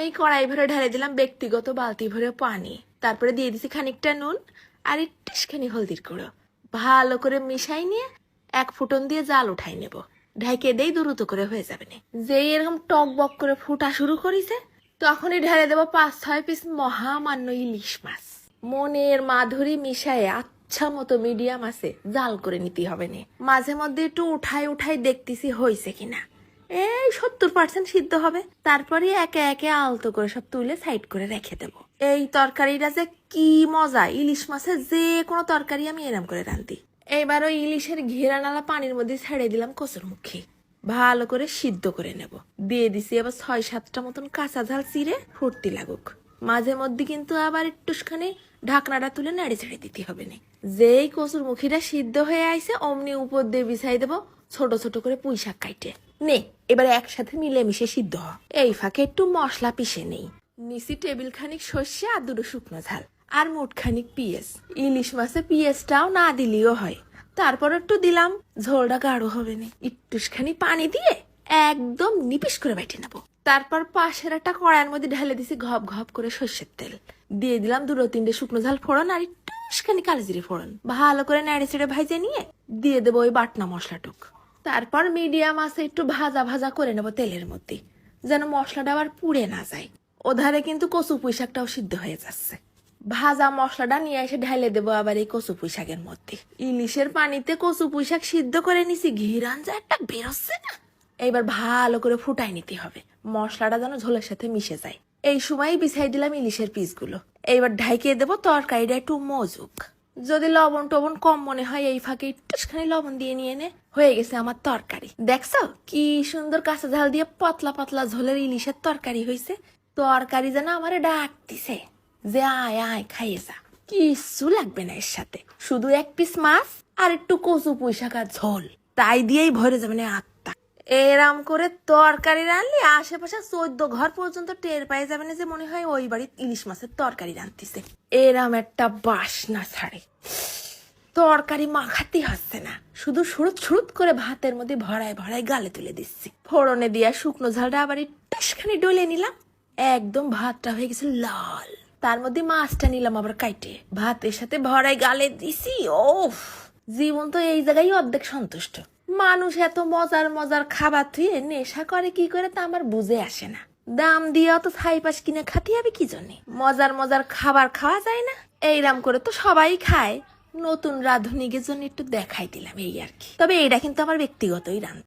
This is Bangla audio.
প্রথমেই কড়াই ভরে ঢেলে দিলাম ব্যক্তিগত বালতি ভরে পানি। তারপরে দিয়ে দিছি খানিকটা নুন আর একটুখানি হলদির গুঁড়ো। ভালো করে মিশাই নিয়ে এক ফুটন দিয়ে জাল উঠাই নেব। ঢাইকে দেই দ্রুত করে হয়ে যাবে না। যেই এরকম টক বক করে ফুটা শুরু করিছে, তখনই ঢেলে দেবো পাঁচ ছয় পিস মহামান্য ইলিশ মাছ। মনের মাধুরী মিশায়ে আচ্ছা মতো মিডিয়াম আছে, জাল করে নিতে হবে না। মাঝে মধ্যে একটু উঠাই উঠাই দেখতেছি হয়েছে কিনা। এই সত্তর পার্সেন্ট সিদ্ধ হবে। তারপরে একে একে আলতো করে সব তুলে সাইড করে রেখে দেব। এই তরকারিটা যে কি মজা! ইলিশ মাছের যে কোনো তরকারি আমি এরম করে রাঁধি। এবার ওই ইলিশের ঘেরা নালা পানির মধ্যে ছেড়ে দিলাম কচুর মুখে। ভালো করে সিদ্ধ করে নেব। দিয়ে দিছি আবার ছয় সাতটা মতন কাঁচা ঝাল চিরে ফুটতে লাগুক। মাঝে মধ্যে কিন্তু আবার একটুখানি ঢাকনাটা তুলে নেড়ে ছেড়ে দিতে হবে না। যেই কচুর মুখিটা সিদ্ধ হয়ে আইছে, অমনি উপর দিয়ে বিছাই দেবো ছোট ছোট করে পুঁই শাক কাইটে। নে, এবার একসাথে মিলেমিশে সিদ্ধ হ। এই ফাঁকে একটু মশলা পিষে নেই। নিচি টেবিল খানিক সর্ষে আর দুটো শুকনো ঝাল, আর মোট খানিক পিঁয়াজ। ইলিশ মাছে পিঁয়াজটাও না দিলেও হয়। তারপর একটু দিলাম, ঝোলটা গাঢ় হবে না। একটুখানি পানি দিয়ে একদম নিপিস করে বেটে নেব। তারপর পাশের একটা কড়াইয়ের মধ্যে ঢেলে দিছি ঘপ ঘপ করে সর্ষের তেল। দিয়ে দিলাম দুটো তিনটে শুকনো ঝাল ফোড়ন আর একটুখানি কালজিরি ফোড়ন। ভালো করে নেড়ে চেড়ে ভাইজে নিয়ে দিয়ে দেবো ওই বাটনা মশলাটুক। তারপর মিডিয়াম আছে, একটু ভাজা ভাজা করে নেব তেলের মধ্যে, যেন মশলাটা আবার পুড়ে না যায়। ওধারে কিন্তু কচু পুঁই শাকটাও সিদ্ধ হয়ে যাচ্ছে। ভাজা মশলাটা নিয়ে এসে ঢেলে দেবো আবার এই কচু পুঁই শাকের মধ্যে। ইলিশের পানিতে কচু পুঁই শাক সিদ্ধ করে নিছি ঘিরান যা একটা বেরোচ্ছে না। এইবার ভালো করে ফুটাই নিতে হবে, মশলাটা যেন ঝোলের সাথে মিশে যায়। এই সময় বিছাই দিলাম ইলিশের পিসগুলো। এইবার ঢাইকে দেবো তরকারিটা একটু মজুক। যদি লবণ টবণ কম মনে হয়, এই ফাঁকে একটুখানি লবণ দিয়ে নিয়ে নে। হয়ে গেছে আমার তরকারি। দেখছ? কি সুন্দর কাঁচা ঝাল দিয়ে পাতলা পাতলা ঝোলের ইলিশের তরকারি হয়েছে তরকারি যেন আমারে ডাক দিছে যে আয় আয়, খাইয়ে যা। কিচ্ছু লাগবে না এর সাথে। শুধু এক পিস মাছ আর একটু কচু, পুঁইশাক আর ঝোল। তাই দিয়েই ভরে যাবে না আত্মা। এরাম করে তরকারি রানলে আশেপাশে চোদ্দ ঘর পর্যন্ত টের পাই যাবে না যে মনে হয় ওই বাড়ির ইলিশ মাছের তরকারি রান্তিছে এরাম একটা বাসনা ছাড়ে। তরকারি মাখাতে হচ্ছে না। শুধু সুরুত সুরুত করে ভাতের মধ্যে ভরায় ভরায় গালে তুলে দিচ্ছি। ফোড়নে দিয়া শুকনো ঝালটা আবার একটুখানি ডলে নিলাম। একদম ভাতটা হয়ে গেছে লাল। তার মধ্যে মাছটা নিলাম আবার কাইটে। ভাতের সাথে ভরায় গালে দিছি, ওফ! জীবন তো এই জায়গায় অর্ধেক সন্তুষ্ট। মানুষ এত মজার মজার খাবার থুয়ে নেশা করে, কি করে তা আমার বুঝে আসে না। দাম দিয়ে অত সাইপাস কিনে খাতে হবে কি জন্যে? মজার মজার খাবার খাওয়া যায় না? এইরাম করে তো সবাই খায়। নতুন রাঁধুনিকের জন্য একটু দেখাই দিলাম এই আর কি। তবে এটা কিন্তু আমার ব্যক্তিগতই রান